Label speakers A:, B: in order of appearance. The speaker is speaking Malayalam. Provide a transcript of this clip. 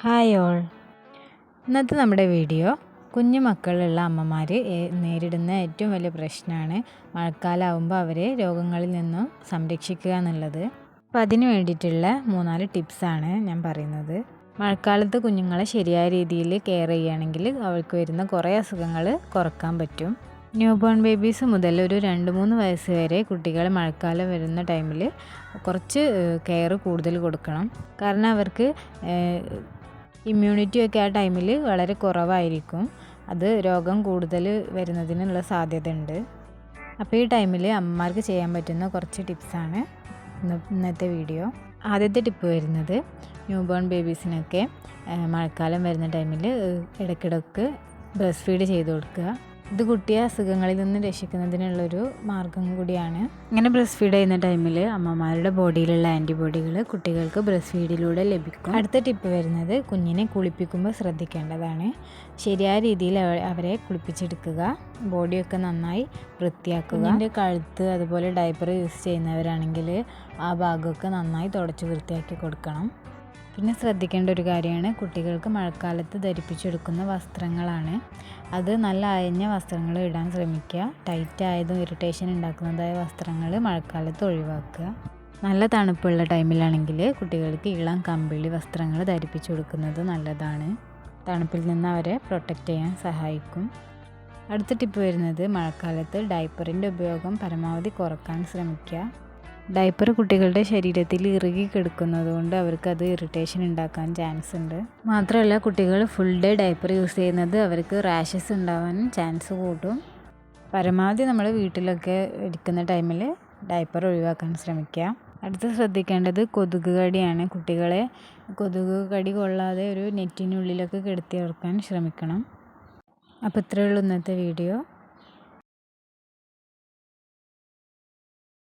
A: ഹായ് ഓൾ ഇന്നത്തെ നമ്മുടെ വീഡിയോ കുഞ്ഞു മക്കളുള്ള അമ്മമാർ നേരിടുന്ന ഏറ്റവും വലിയ പ്രശ്നമാണ് മഴക്കാലമാകുമ്പോൾ അവരെ രോഗങ്ങളിൽ നിന്നും സംരക്ഷിക്കുക എന്നുള്ളത്. അപ്പോൾ അതിന് വേണ്ടിയിട്ടുള്ള മൂന്നാൽ ടിപ്സാണ് ഞാൻ പറയുന്നത്. മഴക്കാലത്ത് കുഞ്ഞുങ്ങളെ ശരിയായ രീതിയിൽ കെയർ ചെയ്യുകയാണെങ്കിൽ അവൾക്ക് വരുന്ന കുറേ അസുഖങ്ങൾ കുറയ്ക്കാൻ പറ്റും. ന്യൂ ബോൺ ബേബീസ് മുതൽ ഒരു രണ്ട് മൂന്ന് വയസ്സ് വരെ കുട്ടികൾ മഴക്കാലം വരുന്ന ടൈമിൽ കുറച്ച് കെയർ കൂടുതൽ കൊടുക്കണം. കാരണം അവർക്ക് ഇമ്മ്യൂണിറ്റി ഒക്കെ ആ ടൈമിൽ വളരെ കുറവായിരിക്കും. അത് രോഗം കൂടുതൽ വരുന്നതിനുള്ള സാധ്യത ഉണ്ട് അപ്പോൾ ഈ ടൈമിൽ അമ്മമാർക്ക് ചെയ്യാൻ പറ്റുന്ന കുറച്ച് ടിപ്സാണ് ഇന്നത്തെ വീഡിയോ ആദ്യത്തെ ടിപ്പ് വരുന്നത് ന്യൂ ബോൺ ബേബീസിനൊക്കെ മഴക്കാലം വരുന്ന ടൈമിൽ ഇടയ്ക്കിടയ്ക്ക് ബ്രസ്റ്റ് ഫീഡ് ചെയ്ത് കൊടുക്കുക. ഇത് കുട്ടിയെ അസുഖങ്ങളിൽ നിന്ന് രക്ഷിക്കുന്നതിനുള്ളൊരു മാർഗം കൂടിയാണ്. ഇങ്ങനെ ബ്രസ്റ്റ് ഫീഡ് ചെയ്യുന്ന ടൈമിൽ അമ്മമാരുടെ ബോഡിയിലുള്ള ആന്റിബോഡികൾ കുട്ടികൾക്ക് ബ്രസ്റ്റ് ഫീഡിലൂടെ ലഭിക്കും. അടുത്ത ടിപ്പ് വരുന്നത് കുഞ്ഞിനെ കുളിപ്പിക്കുമ്പോൾ ശ്രദ്ധിക്കേണ്ടതാണ്. ശരിയായ രീതിയിൽ അവരെ കുളിപ്പിച്ചെടുക്കുക. ബോഡിയൊക്കെ നന്നായി വൃത്തിയാക്കുക. അതിന്റെ കഴുത്ത് അതുപോലെ ഡയപ്പർ യൂസ് ചെയ്യുന്നവരാണെങ്കിൽ ആ ഭാഗമൊക്കെ നന്നായി തുടച്ച് വൃത്തിയാക്കി കൊടുക്കണം. പിന്നെ ശ്രദ്ധിക്കേണ്ട ഒരു കാര്യമാണ് കുട്ടികൾക്ക് മഴക്കാലത്ത് ധരിപ്പിച്ചെടുക്കുന്ന വസ്ത്രങ്ങളാണ്. അത് നല്ല അയഞ്ഞ വസ്ത്രങ്ങൾ ഇടാൻ ശ്രമിക്കുക. ടൈറ്റായതും ഇറിറ്റേഷൻ ഉണ്ടാക്കുന്നതായ വസ്ത്രങ്ങൾ മഴക്കാലത്ത് ഒഴിവാക്കുക. നല്ല തണുപ്പുള്ള ടൈമിലാണെങ്കിൽ കുട്ടികൾക്ക് ഇളം കമ്പിളി വസ്ത്രങ്ങൾ ധരിപ്പിച്ചു കൊടുക്കുന്നത് നല്ലതാണ്. തണുപ്പിൽ നിന്ന് അവരെ പ്രൊട്ടക്റ്റ് ചെയ്യാൻ സഹായിക്കും. അടുത്ത ടിപ്പ് വരുന്നത് മഴക്കാലത്ത് ഡൈപ്പറിന്റെ ഉപയോഗം പരമാവധി കുറയ്ക്കാൻ ശ്രമിക്കുക. ഡയപ്പർ കുട്ടികളുടെ ശരീരത്തിൽ ഇറുകി കിടക്കുന്നത് കൊണ്ട് അവർക്ക് അത് ഇറിറ്റേഷൻ ഉണ്ടാക്കാൻ ചാൻസ് ഉണ്ട്. മാത്രമല്ല കുട്ടികൾ ഫുൾ ഡേ ഡയപ്പർ യൂസ് ചെയ്യുന്നത് അവർക്ക് റാഷസ് ഉണ്ടാവാൻ ചാൻസ് കൂട്ടും. പരമാവധി നമ്മൾ വീട്ടിലൊക്കെ ഇരിക്കുന്ന ടൈമിൽ ഡയപ്പർ ഒഴിവാക്കാൻ ശ്രമിക്കുക. അടുത്ത് ശ്രദ്ധിക്കേണ്ടത് കൊതുക് കടിയാണ്. കുട്ടികളെ കൊതുക് കടി കൊള്ളാതെ ഒരു നെറ്റിനുള്ളിലൊക്കെ കിടത്തി ഉറക്കാൻ ശ്രമിക്കണം. അപ്പോൾ ഇത്രയേ ഉള്ളൂ ഇന്നത്തെ വീഡിയോ